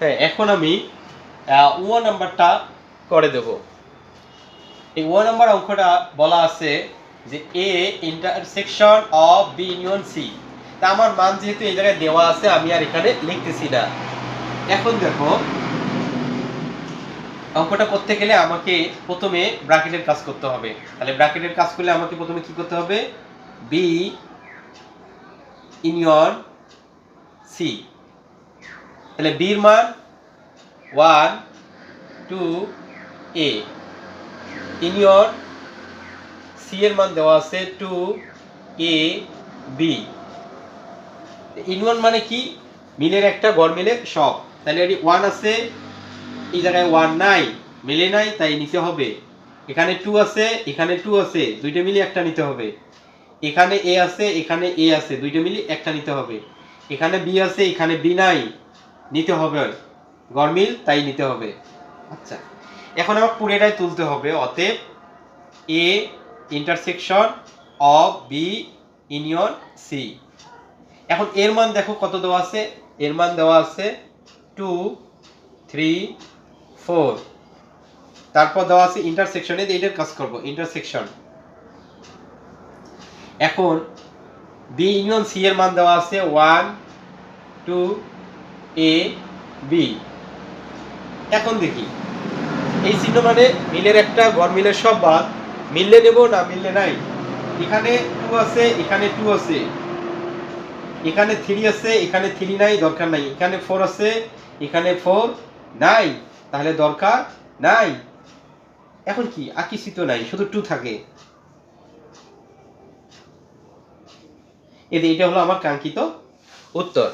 হ্যাঁ এখন আমি ও নাম্বারটা করে দেব। এই ও নাম্বার অঙ্কটা বলা আছে যে A intersection of B union C তা আমার মান যেহেতু এই জায়গায় দেওয়া আছে, আমি আর এখানে লিখতেছি না। এখন দেখো, অঙ্কটা করতে গেলে আমাকে প্রথমে ব্র্যাকেটের কাজ করতে হবে। তাহলে ব্র্যাকেটের কাজ করলে আমাকে প্রথমে কি করতে হবে? বি ইউনিয়ন সি তাহলে বির মান one, two, A. Union C এর মান দেওয়া আছে টু, এ, বি। ইউনিয়ন মানে কি? মিলের একটা গড় মিলে সব। তাহলে এটি ওয়ান আছে, এই জায়গায় ওয়ান নাই, মিলে নাই, তাই নিতে হবে। এখানে টু আছে, এখানে টু আছে, দুইটা মিলে একটা নিতে হবে। এখানে এ আছে, এখানে এ আছে, দুইটা মিলে একটা নিতে হবে। এখানে বি আছে, এখানে বি নাই নিতে হবে। গরমিল, তাই নিতে হবে। আচ্ছা এখন আমার পুরোটাই তুলতে হবে। অতএব A intersection of B union C এখন এর মান দেখো কত দেওয়া আছে? এর মান দেওয়া আছে টু থ্রি ফোর তারপর দেওয়া আছে ইন্টারসেকশনে এইটার কাজ করব ইন্টারসেকশন এখন বি ইউনিয়ন সি এর মান দেওয়া আছে ওয়ান টু এ বি এখন দেখি। এই চিহ্ন মানে মিলের একটা ঘর মিলের সব বাদ মিললে নেব না মিললে নাই। এখানে টু আছে, এখানে টু আছে। এখানে থ্রি আছে, এখানে থ্রি নাই, দরকার নাই। এখানে ফোর আছে, এখানে ফোর নাই। তাহলে দরকার নাই। এখন কি? আকিসিত নাই, শুধু টু থাকে। এতে এটা হলো আমার কাঙ্ক্ষিত উত্তর।